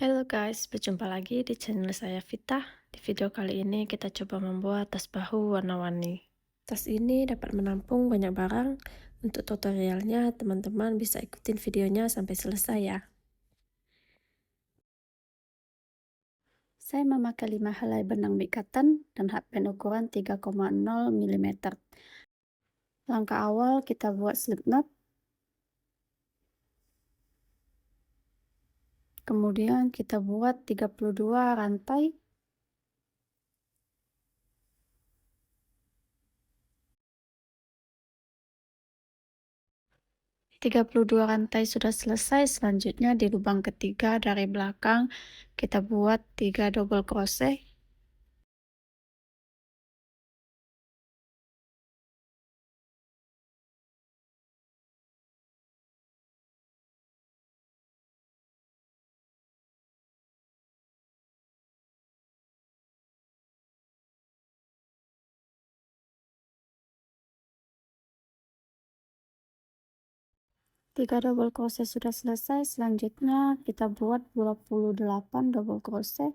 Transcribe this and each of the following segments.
Halo guys, berjumpa lagi di channel saya Vita. Di video kali ini kita coba membuat tas bahu warna-warni. Tas ini dapat menampung banyak barang. Untuk tutorialnya, teman-teman bisa ikutin videonya sampai selesai ya. Saya memakai 5 helai benang big cotton dan hakpen ukuran 3,0 mm. Langkah awal kita buat slip knot Kemudian kita buat 32 rantai. Tiga puluh dua rantai sudah selesai. Selanjutnya di lubang ketiga dari belakang kita buat tiga double crochet. 3 double crochet sudah selesai selanjutnya kita buat 28 double crochet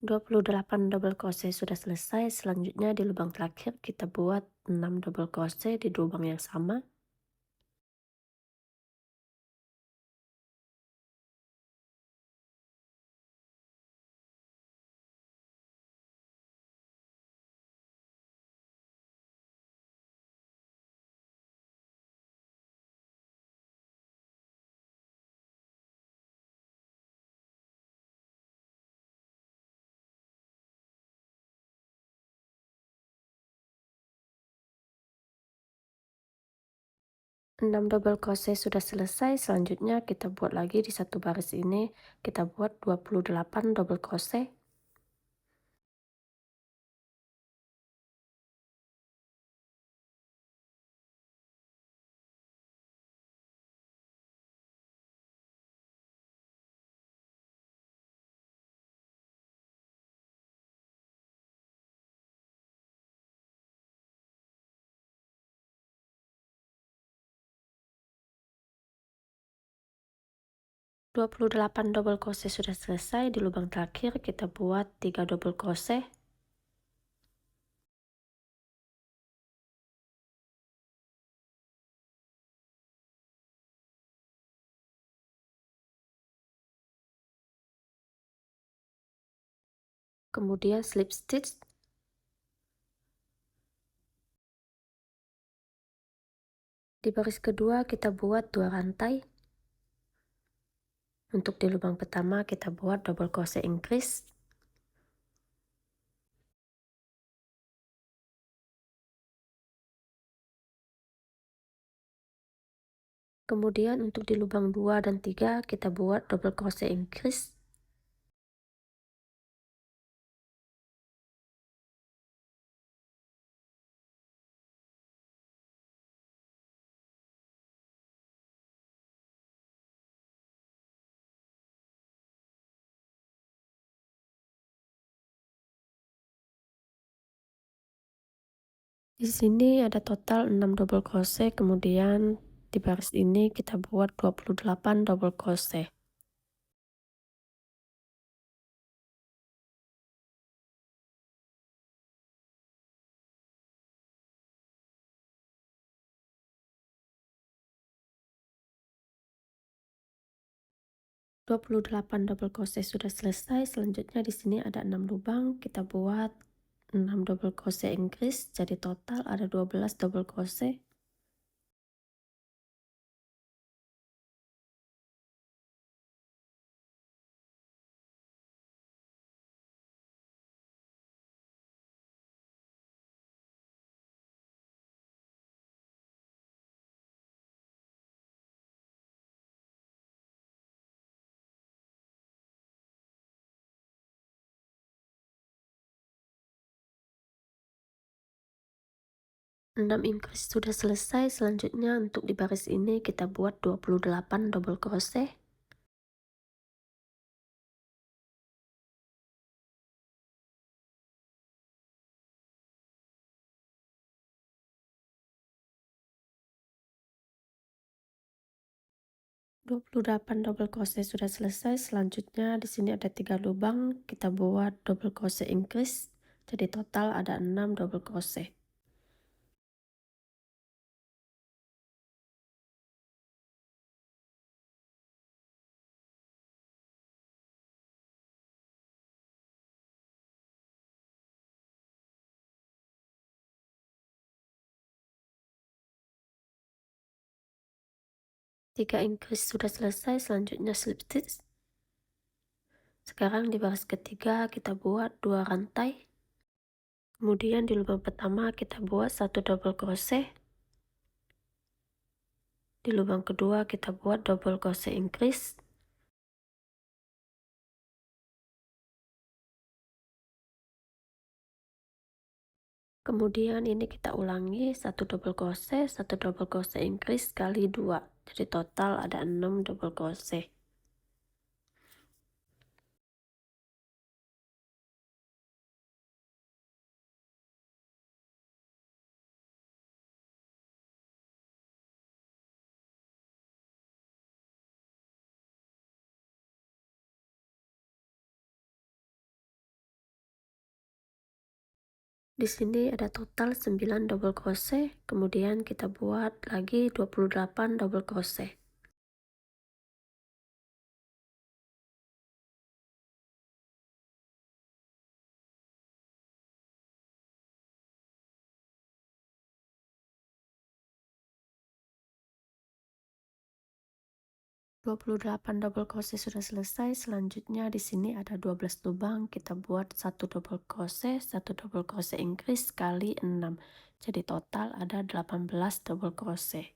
Dua puluh delapan double crochet sudah selesai. Selanjutnya di lubang terakhir kita buat 6 double crochet di lubang yang sama. Enam double crochet sudah selesai selanjutnya kita buat lagi di satu baris ini. Kita buat 28 double crochet Dua puluh delapan double crochet sudah selesai di lubang terakhir kita buat tiga double crochet. Kemudian slip stitch. Di baris kedua kita buat dua rantai untuk di lubang pertama kita buat double crochet increase Kemudian untuk di lubang 2 dan 3 kita buat double crochet increase Di sini ada total 6 double crochet, kemudian di baris ini kita buat 28 double crochet. Dua puluh delapan double crochet sudah selesai. Selanjutnya di sini ada enam lubang. Kita buat 6 double crochet increase jadi total ada 12 double crochet 6 increase sudah selesai selanjutnya untuk di baris ini kita buat 28 double crochet. Delapan double crochet sudah selesai selanjutnya di sini ada tiga lubang kita buat double crochet increase jadi total ada 6 double crochet tiga increase sudah selesai selanjutnya slip stitch sekarang di baris ketiga kita buat dua rantai. Kemudian di lubang pertama kita buat satu double crochet. Di lubang kedua kita buat double crochet increase kemudian ini kita ulangi satu double crochet satu double crochet increase kali dua jadi total ada 6 double crochet Di sini ada total 9 double crochet, kemudian kita buat lagi 28 double crochet. Dua puluh delapan double crochet sudah selesai. Selanjutnya di sini ada 12 lubang. Kita buat satu double crochet, satu double crochet increase kali 6. Jadi total ada 18 double crochet.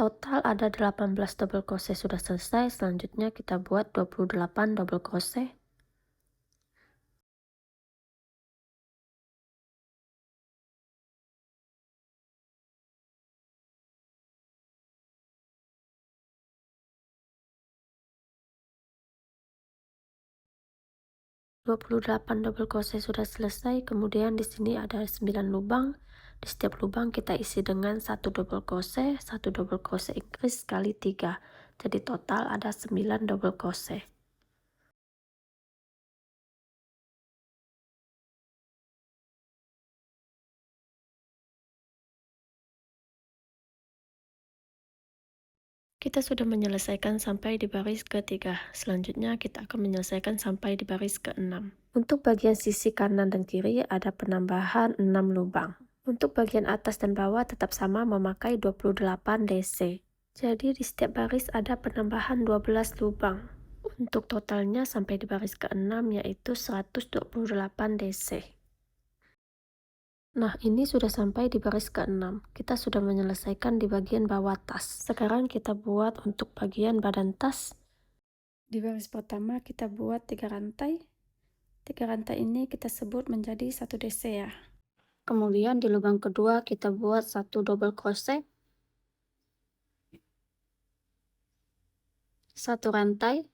Total ada 18 double crochet sudah selesai. Selanjutnya kita buat 28 double crochet. Dua puluh delapan double crochet sudah selesai. Kemudian di sini ada 9 lubang. Setiap lubang kita isi dengan satu double crochet, satu double crochet increase kali tiga. Jadi total ada 9 double crochet. Kita sudah menyelesaikan sampai di baris ketiga. Selanjutnya kita akan menyelesaikan sampai di baris keenam. Untuk bagian sisi kanan dan kiri ada penambahan 6 lubang. Untuk bagian atas dan bawah tetap sama memakai 28 DC. Jadi di setiap baris ada penambahan 12 lubang. Untuk totalnya sampai di baris ke-6 yaitu 128 DC. Nah, ini sudah sampai di baris ke-6. Kita sudah menyelesaikan di bagian bawah tas. Sekarang kita buat untuk bagian badan tas. Di baris pertama kita buat tiga rantai. Tiga rantai ini kita sebut menjadi satu DC ya. Kemudian di lubang kedua kita buat satu double crochet. Satu rantai.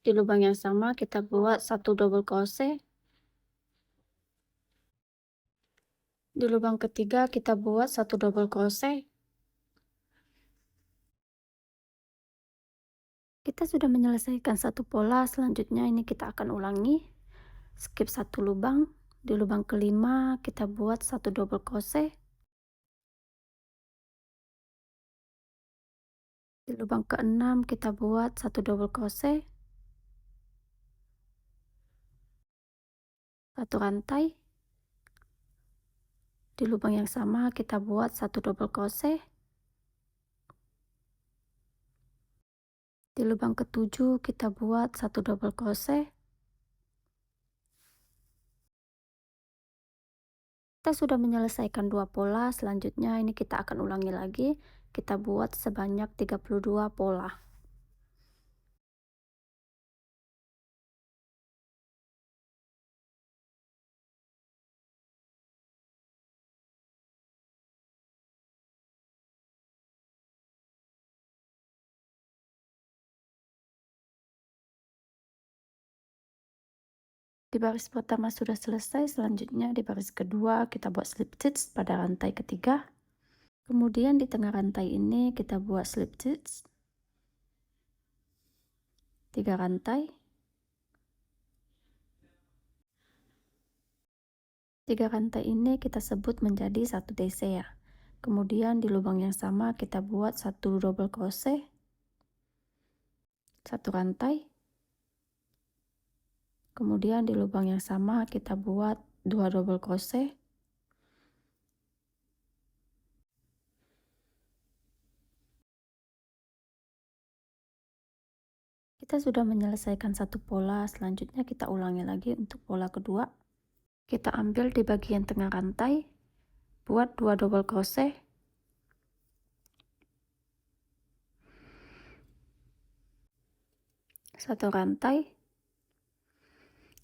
Di lubang yang sama kita buat satu double crochet. Di lubang ketiga kita buat satu double crochet. Kita sudah menyelesaikan satu pola, selanjutnya ini kita akan ulangi. Skip satu lubang, di lubang kelima kita buat satu double crochet. Di lubang keenam kita buat satu double crochet. Satu rantai. Di lubang yang sama kita buat satu double crochet. Di lubang ketujuh kita buat satu double crochet Kita sudah menyelesaikan dua pola, selanjutnya ini kita akan ulangi lagi. Kita buat sebanyak 32 pola. Di baris pertama sudah selesai, selanjutnya di baris kedua kita buat slip stitch pada rantai ketiga. Kemudian di tengah rantai ini kita buat slip stitch. Tiga rantai. Tiga rantai ini kita sebut menjadi satu DC ya. Kemudian di lubang yang sama kita buat satu double crochet. Satu rantai kemudian di lubang yang sama kita buat dua double crochet. Kita sudah menyelesaikan satu pola selanjutnya kita ulangi lagi untuk pola kedua. Kita ambil di bagian tengah rantai buat dua double crochet. Satu rantai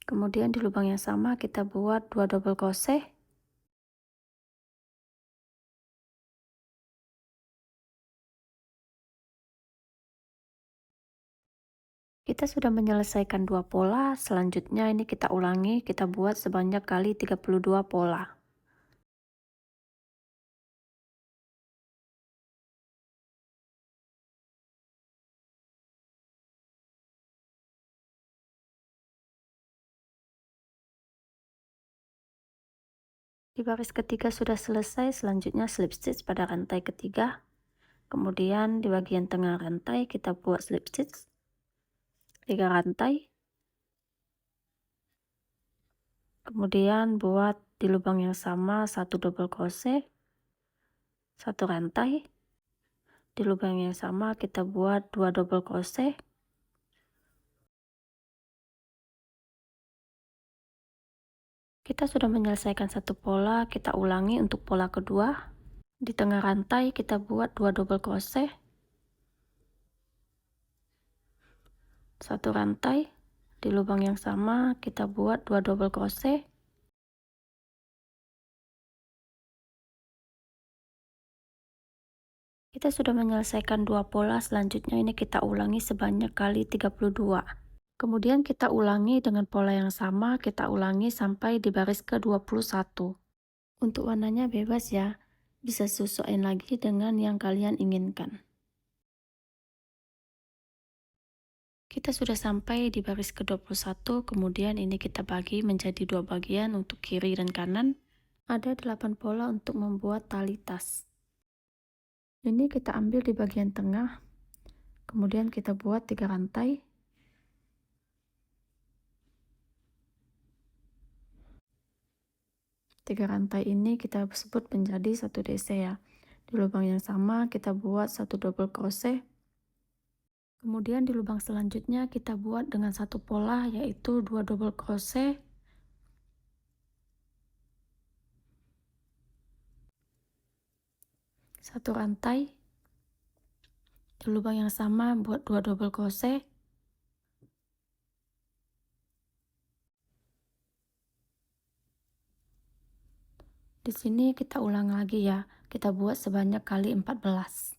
kemudian di lubang yang sama kita buat dua double crochet. Kita sudah menyelesaikan dua pola. Selanjutnya ini kita ulangi kita buat sebanyak kali 32 pola Di baris ketiga sudah selesai, selanjutnya slip stitch pada rantai ketiga. Kemudian di bagian tengah rantai kita buat slip stitch. Tiga rantai. Kemudian buat di lubang yang sama satu double crochet. Satu rantai. Di lubang yang sama kita buat dua double crochet. Kita sudah menyelesaikan satu pola, kita ulangi untuk pola kedua. Di tengah rantai kita buat dua double crochet. Satu rantai, di lubang yang sama kita buat dua double crochet. Kita sudah menyelesaikan dua pola, selanjutnya ini kita ulangi sebanyak kali 32. Kemudian kita ulangi dengan pola yang sama, kita ulangi sampai di baris ke-21. Untuk warnanya bebas ya, bisa sesuaikan lagi dengan yang kalian inginkan. Kita sudah sampai di baris ke-21, kemudian ini kita bagi menjadi dua bagian untuk kiri dan kanan. Ada 8 pola untuk membuat tali tas. Ini kita ambil di bagian tengah, kemudian kita buat tiga rantai, tiga rantai ini kita sebut menjadi satu DC ya. Di lubang yang sama kita buat satu double crochet. Kemudian di lubang selanjutnya kita buat dengan satu pola yaitu dua double crochet. Satu rantai. Di lubang yang sama buat dua double crochet sini kita ulang lagi ya. Kita buat sebanyak kali 14.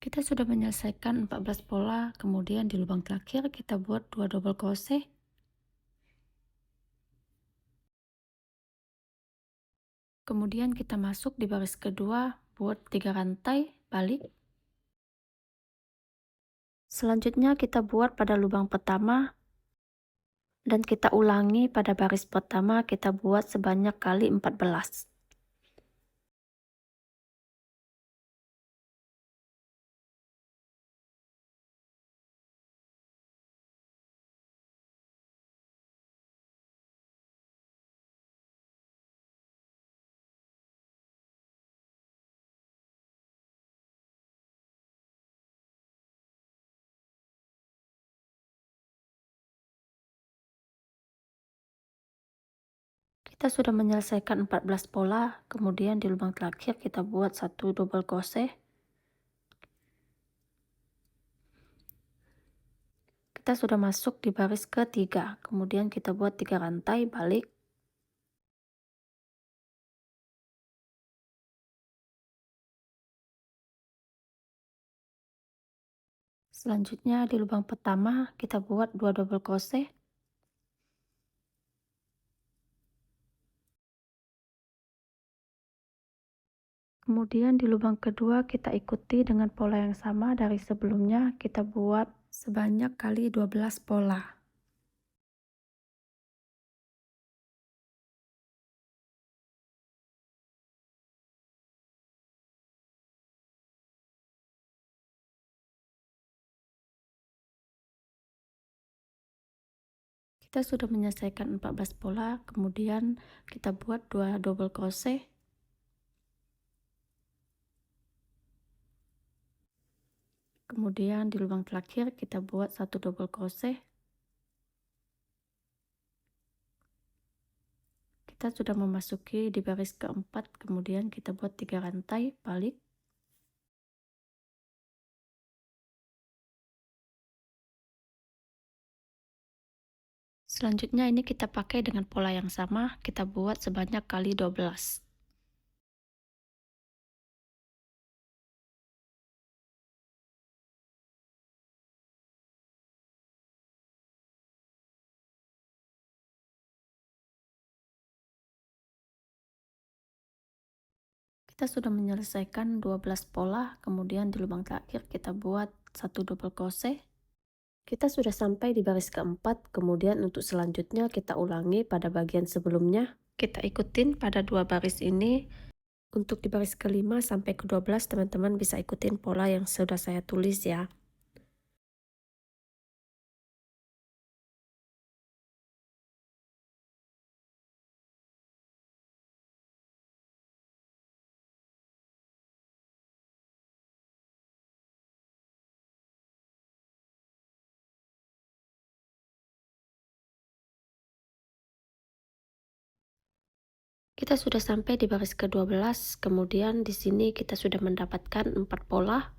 Kita sudah menyelesaikan 14 pola, kemudian di lubang terakhir kita buat dua double crochet kemudian kita masuk di baris kedua buat tiga rantai balik. Selanjutnya kita buat pada lubang pertama dan kita ulangi pada baris pertama kita buat sebanyak kali 14 Kita sudah menyelesaikan 14 pola, kemudian di lubang terakhir kita buat satu double crochet. Kita sudah masuk di baris ketiga, kemudian kita buat tiga rantai balik. Selanjutnya di lubang pertama kita buat dua double crochet. Kemudian di lubang kedua kita ikuti dengan pola yang sama dari sebelumnya, kita buat sebanyak kali 12 pola. Kita sudah menyelesaikan 14 pola, kemudian kita buat dua double crochet kemudian di lubang terakhir kita buat satu double crochet kita sudah memasuki di baris keempat kemudian kita buat tiga rantai balik Selanjutnya ini kita pakai dengan pola yang sama, kita buat sebanyak kali 12. Kita sudah menyelesaikan 12 pola kemudian di lubang terakhir kita buat satu double crochet. Kita sudah sampai di baris keempat kemudian untuk selanjutnya kita ulangi pada bagian sebelumnya. Kita ikutin pada dua baris ini. Untuk di baris kelima sampai ke 12 teman-teman bisa ikutin pola yang sudah saya tulis ya Kita sudah sampai di baris ke-12, kemudian di sini kita sudah mendapatkan 4 pola.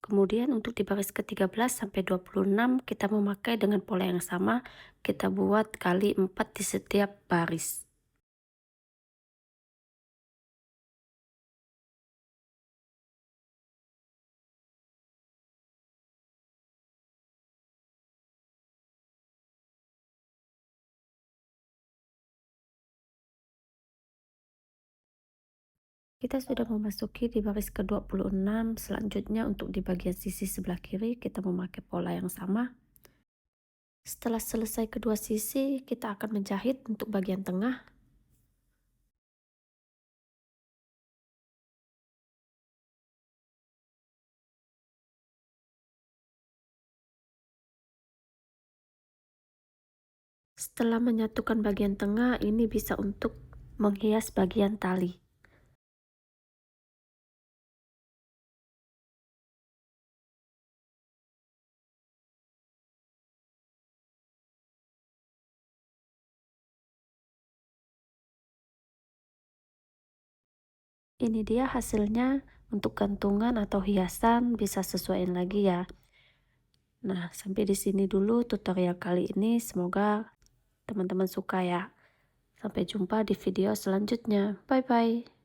Kemudian untuk di baris ke-13 sampai 26 kita memakai dengan pola yang sama, kita buat kali 4 di setiap baris. Kita sudah memasuki di baris ke-26, selanjutnya untuk di bagian sisi sebelah kiri kita memakai pola yang sama. Setelah selesai kedua sisi, kita akan menjahit untuk bagian tengah. Setelah menyatukan bagian tengah, ini bisa untuk menghias bagian tali. Ini dia hasilnya untuk gantungan atau hiasan bisa sesuaiin lagi ya. Nah, sampai di sini dulu tutorial kali ini. Semoga teman-teman suka ya. Sampai jumpa di video selanjutnya. Bye-bye.